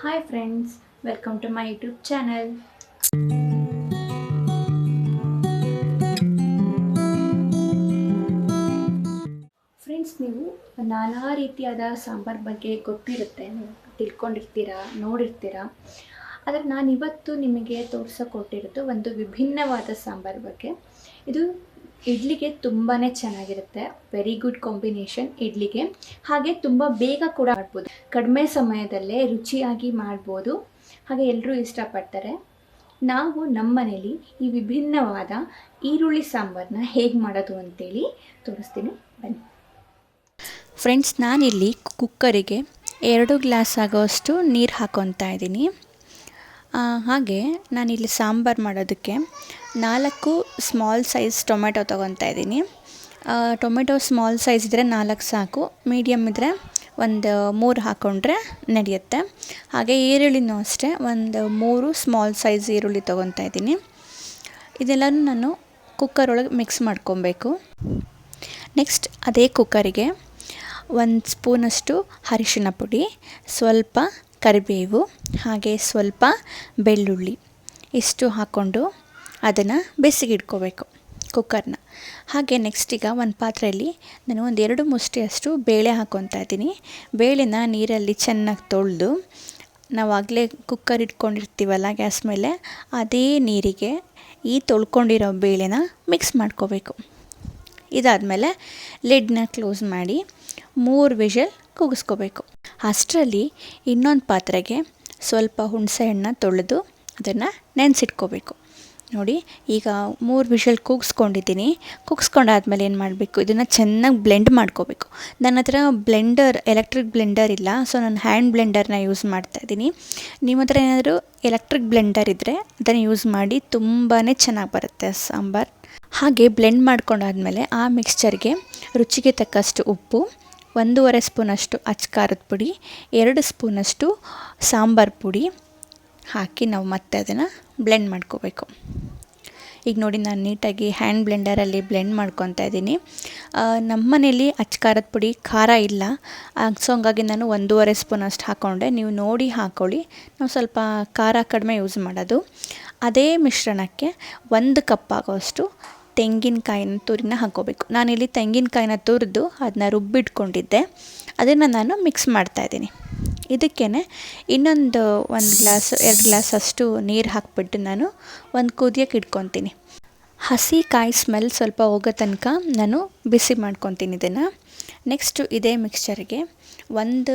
Hi friends welcome to my YouTube channel friends ನೀವು ನಾನಾ ರೀತಿಯಾದ ಸಾಂಬಾರ್ ಬಗ್ಗೆ ಗೊತ್ತಿರುತ್ತೆ ನೀವು ತಿಳ್ಕೊಂಡಿರ್ತೀರಾ, ನೋಡಿರ್ತೀರಾ? ಆದರೆ ನಾನು ಇವತ್ತು ನಿಮಗೆ ತೋರ್ಸೋಕೊಟ್ಟಿರೋದು ಒಂದು ವಿಭಿನ್ನವಾದ ಸಾಂಬಾರ್ ಬಗ್ಗೆ. ಇದು ಇಡ್ಲಿಗೆ ತುಂಬಾ ಚೆನ್ನಾಗಿರುತ್ತೆ. ವೆರಿ ಗುಡ್ ಕಾಂಬಿನೇಷನ್ ಇಡ್ಲಿಗೆ. ಹಾಗೆ ತುಂಬ ಬೇಗ ಕೂಡ ಮಾಡ್ಬೋದು. ಕಡಿಮೆ ಸಮಯದಲ್ಲೇ ರುಚಿಯಾಗಿ ಮಾಡ್ಬೋದು. ಹಾಗೆ ಎಲ್ಲರೂ ಇಷ್ಟಪಡ್ತಾರೆ. ನಾವು ನಮ್ಮನೇಲಿ ಈ ವಿಭಿನ್ನವಾದ ಈರುಳ್ಳಿ ಸಾಂಬಾರನ್ನ ಹೇಗೆ ಮಾಡೋದು ಅಂತೇಳಿ ತೋರಿಸ್ತೀನಿ. ಬನ್ನಿ. ಫ್ರೆಂಡ್ಸ್ ನಾನಿಲ್ಲಿ ಕುಕ್ಕರಿಗೆ ಎರಡು ಗ್ಲಾಸ್ ಆಗೋಷ್ಟು ನೀರು ಹಾಕೊತಾ ಇದ್ದೀನಿ. ಹಾಗೆ ನಾನಿಲ್ಲಿ ಸಾಂಬಾರು ಮಾಡೋದಕ್ಕೆ ನಾಲ್ಕು ಸ್ಮಾಲ್ ಸೈಜ್ ಟೊಮೆಟೊ ತೊಗೊತಾ ಇದ್ದೀನಿ. ಟೊಮೆಟೊ ಸ್ಮಾಲ್ ಸೈಜ್ ಇದ್ದರೆ ನಾಲ್ಕು ಸಾಕು ಮೀಡಿಯಮ್ ಇದ್ದರೆ ಒಂದು ಮೂರು ಹಾಕ್ಕೊಂಡ್ರೆ ನಡೆಯುತ್ತೆ. ಹಾಗೆ ಈರುಳ್ಳಿನೂ ಅಷ್ಟೇ, ಒಂದು ಮೂರು ಸ್ಮಾಲ್ ಸೈಜ್ ಈರುಳ್ಳಿ ತೊಗೊತಾ ಇದ್ದೀನಿ. ಇದೆಲ್ಲನೂ ನಾನು ಕುಕ್ಕರ್ ಒಳಗೆ ಮಿಕ್ಸ್ ಮಾಡ್ಕೊಬೇಕು. ನೆಕ್ಸ್ಟ್ ಅದೇ ಕುಕ್ಕರಿಗೆ ಒಂದು ಸ್ಪೂನಷ್ಟು ಅರಿಶಿನ ಪುಡಿ, ಸ್ವಲ್ಪ ಕರಿಬೇವು, ಹಾಗೆ ಸ್ವಲ್ಪ ಬೆಳ್ಳುಳ್ಳಿ ಇಷ್ಟು ಹಾಕ್ಕೊಂಡು ಅದನ್ನು ಬೆಸಿಗಿಟ್ಕೋಬೇಕು ಕುಕ್ಕರ್ನ ಹಾಗೆ ನೆಕ್ಸ್ಟ್ ಈಗ ಒಂದು ಪಾತ್ರೆಯಲ್ಲಿ ನಾನು ಒಂದು ಎರಡು ಮುಷ್ಟಿಯಷ್ಟು ಬೇಳೆ ಹಾಕ್ಕೊತಾ ಇದ್ದೀನಿ. ಬೇಳೆನ ನೀರಲ್ಲಿ ಚೆನ್ನಾಗಿ ತೊಳೆದು ನಾವು ಆಗಲೇ ಕುಕ್ಕರ್ ಇಟ್ಕೊಂಡಿರ್ತೀವಲ್ಲ ಗ್ಯಾಸ್ ಮೇಲೆ, ಅದೇ ನೀರಿಗೆ ಈ ತೊಳ್ಕೊಂಡಿರೋ ಬೇಳೆನ ಮಿಕ್ಸ್ ಮಾಡ್ಕೋಬೇಕು. ಇದಾದಮೇಲೆ ಲಿಡ್ನ ಕ್ಲೋಸ್ ಮಾಡಿ ಮೂರು ವಿಷಲ್ ಕೂಗಿಸ್ಕೋಬೇಕು. ಅಷ್ಟರಲ್ಲಿ ಇನ್ನೊಂದು ಪಾತ್ರೆಗೆ ಸ್ವಲ್ಪ ಹುಣಸೆ ಹಣ್ಣು ತೊಳೆದು ಅದನ್ನು ನೆನೆಸಿಟ್ಕೋಬೇಕು. ನೋಡಿ, ಈಗ ಮೂರು ವಿಷಲ್ ಕೂಗಿಸ್ಕೊಂಡಿದ್ದೀನಿ. ಕೂಗಿಸ್ಕೊಂಡಾದ್ಮೇಲೆ ಏನು ಮಾಡಬೇಕು? ಇದನ್ನು ಚೆನ್ನಾಗಿ ಬ್ಲೆಂಡ್ ಮಾಡ್ಕೋಬೇಕು. ನನ್ನ ಹತ್ರ ಬ್ಲೆಂಡರ್ ಎಲೆಕ್ಟ್ರಿಕ್ ಬ್ಲೆಂಡರ್ ಇಲ್ಲ ಸೊ ನಾನು ಹ್ಯಾಂಡ್ ಬ್ಲೆಂಡರ್ನ ಯೂಸ್ ಮಾಡ್ತಾ ಇದ್ದೀನಿ. ನಿಮ್ಮ ಹತ್ರ ಏನಾದರೂ ಎಲೆಕ್ಟ್ರಿಕ್ ಬ್ಲೆಂಡರ್ ಇದ್ದರೆ ಅದನ್ನು ಯೂಸ್ ಮಾಡಿ ತುಂಬಾ ಚೆನ್ನಾಗಿ ಬರುತ್ತೆ ಸಾಂಬಾರು. ಹಾಗೆ ಬ್ಲೆಂಡ್ ಮಾಡ್ಕೊಂಡಾದ್ಮೇಲೆ ಆ ಮಿಕ್ಸ್ಚರ್ಗೆ ರುಚಿಗೆ ತಕ್ಕಷ್ಟು ಉಪ್ಪು ಒಂದೂವರೆ ಸ್ಪೂನಷ್ಟು ಅಚ್ಚ ಖಾರದ ಪುಡಿ, ಎರಡು ಸ್ಪೂನಷ್ಟು ಸಾಂಬಾರು ಪುಡಿ ಹಾಕಿ ನಾವು ಮತ್ತೆ ಅದನ್ನು ಬ್ಲೆಂಡ್ ಮಾಡ್ಕೋಬೇಕು. ಈಗ ನೋಡಿ ನಾನು ನೀಟಾಗಿ ಹ್ಯಾಂಡ್ ಬ್ಲೆಂಡರಲ್ಲಿ ಬ್ಲೆಂಡ್ ಮಾಡ್ಕೊತಾ ಇದ್ದೀನಿ. ನಮ್ಮ ಮನೇಲಿ ಅಚ್ಚಖಾರದ ಪುಡಿ ಖಾರ ಇಲ್ಲ. ಸೊ ಹಂಗಾಗಿ ನಾನು ಒಂದೂವರೆ ಸ್ಪೂನ್ ಅಷ್ಟು ಹಾಕ್ಕೊಂಡೆ ನೀವು ನೋಡಿ ಹಾಕ್ಕೊಳ್ಳಿ ನಾವು ಸ್ವಲ್ಪ ಖಾರ ಕಡಿಮೆ ಯೂಸ್ ಮಾಡೋದು. ಅದೇ ಮಿಶ್ರಣಕ್ಕೆ ಒಂದು ಕಪ್ ಆಗೋಷ್ಟು ತೆಂಗಿನಕಾಯಿನ ತುರಿನ ಹಾಕ್ಕೋಬೇಕು. ನಾನಿಲ್ಲಿ ತೆಂಗಿನಕಾಯಿನ ತುರಿದು ಅದನ್ನ ರುಬ್ಬಿಟ್ಕೊಂಡಿದ್ದೆ. ಅದನ್ನು ನಾನು ಮಿಕ್ಸ್ ಮಾಡ್ತಾಯಿದ್ದೀನಿ ಇದಕ್ಕೇ ಇನ್ನೊಂದು ಒಂದು ಗ್ಲಾಸ್, ಎರಡು ಗ್ಲಾಸ್ ಅಷ್ಟು ನೀರು ಹಾಕ್ಬಿಟ್ಟು ನಾನು ಒಂದು ಕುದಿಯೋಕೆ ಇಟ್ಕೊತೀನಿ. ಹಸಿ ಕಾಯಿ ಸ್ಮೆಲ್ ಸ್ವಲ್ಪ ಹೋಗೋ ತನಕ ನಾನು ಬಿಸಿ ಮಾಡ್ಕೊತೀನಿ ಇದನ್ನು. ನೆಕ್ಸ್ಟು ಇದೇ ಮಿಕ್ಸ್ಚರ್ಗೆ ಒಂದು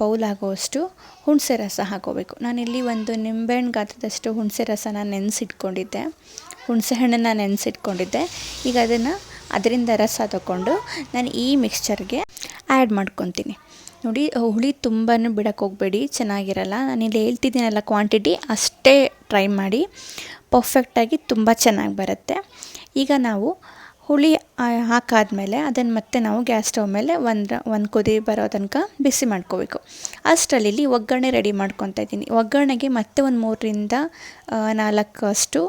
ಬೌಲ್ ಆಗೋಷ್ಟು ಹುಣಸೆ ರಸ ಹಾಕೋಬೇಕು ನಾನಿಲ್ಲಿ ಒಂದು ನಿಂಬೆಹಣ್ಣು ಗಾತ್ರದಷ್ಟು ಹುಣಸೆ ರಸನ ನೆನೆಸಿಟ್ಕೊಂಡಿದ್ದೆ. ಹುಣಸೆ ಹಣ್ಣನ್ನು ನೆನೆಸಿಟ್ಕೊಂಡಿದ್ದೆ. ಈಗ ಅದನ್ನು ಅದರಿಂದ ರಸ ತಗೊಂಡು ನಾನು ಈ ಮಿಕ್ಸ್ಚರ್ಗೆ ಆ್ಯಡ್ ಮಾಡ್ಕೊತೀನಿ. ನೋಡಿ, ಹುಳಿ ತುಂಬ ಬಿಡಕ್ಕೆ ಹೋಗಬೇಡಿ, ಚೆನ್ನಾಗಿರಲ್ಲ. ಇಲ್ಲಿ ಹೇಳ್ತಿದ್ದೀನಲ್ಲ ಕ್ವಾಂಟಿಟಿ ಅಷ್ಟೇ ಟ್ರೈ ಮಾಡಿ. ಪರ್ಫೆಕ್ಟಾಗಿ ತುಂಬ ಚೆನ್ನಾಗಿ ಬರುತ್ತೆ. ಈಗ ನಾವು ಹುಳಿ ಹಾಕಾದಮೇಲೆ ಅದನ್ನು ಮತ್ತೆ ನಾವು ಗ್ಯಾಸ್ ಸ್ಟವ್ ಮೇಲೆ ಒಂದು ಒಂದು ಕುದಿ ಬರೋ ತನಕ ಬಿಸಿ ಮಾಡ್ಕೋಬೇಕು. ಅಷ್ಟರಲ್ಲಿ ಇಲ್ಲಿ ಒಗ್ಗರಣೆ ರೆಡಿ ಮಾಡ್ಕೊತಾ ಇದ್ದೀನಿ. ಒಗ್ಗರಣೆಗೆ ಮತ್ತೆ ಒಂದು ಮೂರರಿಂದ ನಾಲ್ಕಷ್ಟು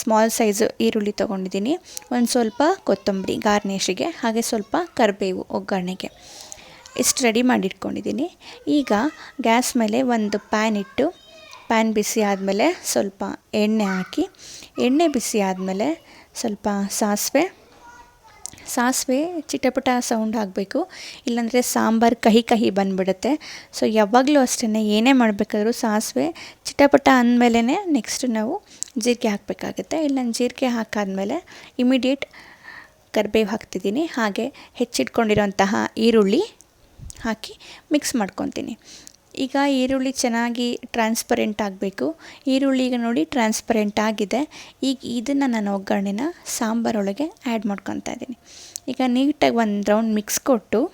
ಸ್ಮಾಲ್ ಸೈಜು ಈರುಳ್ಳಿ ತೊಗೊಂಡಿದ್ದೀನಿ. ಒಂದು ಸ್ವಲ್ಪ ಕೊತ್ತಂಬರಿ ಗಾರ್ನಿಷಿಗೆ ಹಾಗೆ ಸ್ವಲ್ಪ ಕರಿಬೇವು ಒಗ್ಗರಣೆಗೆ. ಇಷ್ಟು ರೆಡಿ ಮಾಡಿಟ್ಕೊಂಡಿದ್ದೀನಿ. ಈಗ ಗ್ಯಾಸ್ ಮೇಲೆ ಒಂದು ಪ್ಯಾನ್ ಇಟ್ಟು ಪ್ಯಾನ್ ಬಿಸಿ ಆದಮೇಲೆ ಸ್ವಲ್ಪ ಎಣ್ಣೆ ಹಾಕಿ, ಎಣ್ಣೆ ಬಿಸಿ ಆದಮೇಲೆ ಸ್ವಲ್ಪ ಸಾಸಿವೆ ಸಾಸಿವೆ ಚಿಟಪಟ ಸೌಂಡ್ ಆಗಬೇಕು. ಇಲ್ಲಾಂದರೆ ಸಾಂಬಾರು ಕಹಿ ಕಹಿ ಬಂದುಬಿಡುತ್ತೆ. ಸೊ ಯಾವಾಗಲೂ ಅಷ್ಟೇ ಏನೇ ಮಾಡಬೇಕಾದ್ರೂ ಸಾಸಿವೆ ಚಿಟಪಟ ಅಂದಮೇಲೆ ನೆಕ್ಸ್ಟ್ ನಾವು ಜೀರಿಗೆ ಹಾಕಬೇಕಾಗುತ್ತೆ. ಇಲ್ಲ ಜೀರಿಗೆ ಹಾಕಾದ್ಮೇಲೆ ಇಮಿಡಿಯೇಟ್ ಕರಿಬೇವು ಹಾಕ್ತಿದ್ದೀನಿ. ಹಾಗೆ ಹೆಚ್ಚಿಟ್ಕೊಂಡಿರೋಂತಹ ಈರುಳ್ಳಿ ಹಾಕಿ ಮಿಕ್ಸ್ ಮಾಡ್ಕೊತೀನಿ. ಈಗ ಈರುಳ್ಳಿ ಚೆನ್ನಾಗಿ ಟ್ರಾನ್ಸ್ಪರೆಂಟ್ ಆಗಬೇಕು. ಈರುಳ್ಳಿ ಈಗ ನೋಡಿ ಟ್ರಾನ್ಸ್ಪರೆಂಟ್ ಆಗಿದೆ. ಈಗ ಇದನ್ನು ನಾನು ಒಗ್ಗರಣೆನ ಸಾಂಬಾರೊಳಗೆ ಆ್ಯಡ್ ಮಾಡ್ಕೊತಾ ಇದ್ದೀನಿ. ಈಗ ನೀಟಾಗಿ ಒಂದು ರೌಂಡ್ ಮಿಕ್ಸ್ ಕೊಟ್ಟು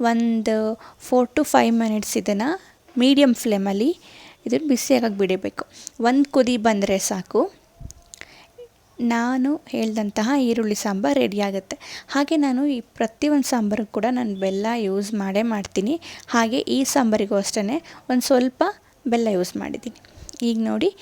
ಒಂದು ಫೋರ್ ಟು ಫೈವ್ ಮಿನಿಟ್ಸ್ ಇದನ್ನು ಮೀಡಿಯಮ್ ಫ್ಲೇಮಲ್ಲಿ ಇದನ್ನು ಬಿಸಿಯಾಗಕ್ಕೆ ಬಿಡಬೇಕು. ಒಂದು ಕುದಿ ಬಂದರೆ ಸಾಕು. ನಾನು ಹೇಳಿದಂತಹ ಈರುಳ್ಳಿ ಸಾಂಬಾರು ರೆಡಿಯಾಗುತ್ತೆ ಹಾಗೆ ನಾನು ಈ ಪ್ರತಿಯೊಂದು ಸಾಂಬಾರು ಕೂಡ ನಾನು ಬೆಲ್ಲ ಯೂಸ್ ಮಾಡೇ ಮಾಡ್ತೀನಿ. ಹಾಗೆ ಈ ಸಾಂಬಾರಿಗೂ ಅಷ್ಟೇ ಒಂದು ಸ್ವಲ್ಪ ಬೆಲ್ಲ ಯೂಸ್ ಮಾಡಿದ್ದೀನಿ. ಈಗ ನೋಡಿ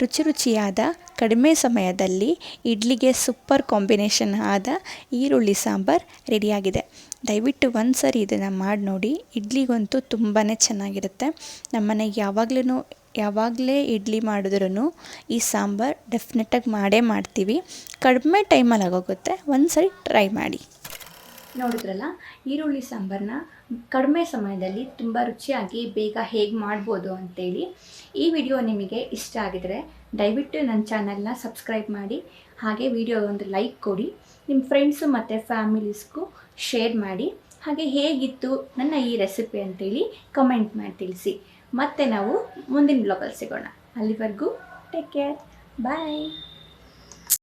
ರುಚಿ ರುಚಿಯಾದ ಕಡಿಮೆ ಸಮಯದಲ್ಲಿ ಇಡ್ಲಿಗೆ ಸೂಪರ್ ಕಾಂಬಿನೇಷನ್ ಆದ ಈರುಳ್ಳಿ ಸಾಂಬಾರು ರೆಡಿಯಾಗಿದೆ. ದಯವಿಟ್ಟು ಒಂದು ಸರಿ ಇದನ್ನು ಮಾಡಿ ನೋಡಿ. ಇಡ್ಲಿಗಂತೂ ತುಂಬಾ ಚೆನ್ನಾಗಿರುತ್ತೆ. ನಮ್ಮನೆಗೆ ಯಾವಾಗ್ಲೂ ಯಾವಾಗಲೇ ಇಡ್ಲಿ ಮಾಡಿದ್ರೂ ಈ ಸಾಂಬಾರು ಡೆಫಿನೆಟಾಗಿ ಮಾಡೇ ಮಾಡ್ತೀವಿ. ಕಡಿಮೆ ಟೈಮಲ್ಲಿ ಆಗೋಗುತ್ತೆ. ಒಂದು ಸರಿ ಟ್ರೈ ಮಾಡಿ. ನೋಡಿದ್ರಲ್ಲ, ಈರುಳ್ಳಿ ಸಾಂಬಾರನ್ನ ಕಡಿಮೆ ಸಮಯದಲ್ಲಿ ತುಂಬ ರುಚಿಯಾಗಿ ಬೇಗ ಹೇಗೆ ಮಾಡ್ಬೋದು ಅಂತೇಳಿ ಈ ವಿಡಿಯೋ ನಿಮಗೆ ಇಷ್ಟ ಆಗಿದರೆ ದಯವಿಟ್ಟು ನನ್ನ ಚಾನಲ್ನ ಸಬ್ಸ್ಕ್ರೈಬ್ ಮಾಡಿ, ಹಾಗೆ ವಿಡಿಯೋ ಒಂದು ಲೈಕ್ ಕೊಡಿ, ನಿಮ್ಮ ಫ್ರೆಂಡ್ಸು ಮತ್ತು ಫ್ಯಾಮಿಲೀಸ್ಗೂ ಶೇರ್ ಮಾಡಿ, ಹಾಗೆ ಹೇಗಿತ್ತು ನನ್ನ ಈ ರೆಸಿಪಿ ಅಂತೇಳಿ ಕಮೆಂಟ್ ಮಾಡಿ ತಿಳಿಸಿ. ಮತ್ತೆ ನಾವು ಮುಂದಿನ ಬ್ಲಾಗಲ್ಲಿ ಸಿಗೋಣ. ಅಲ್ಲಿವರೆಗೂ ಟೇಕ್ ಕೇರ್ ಬಾಯ್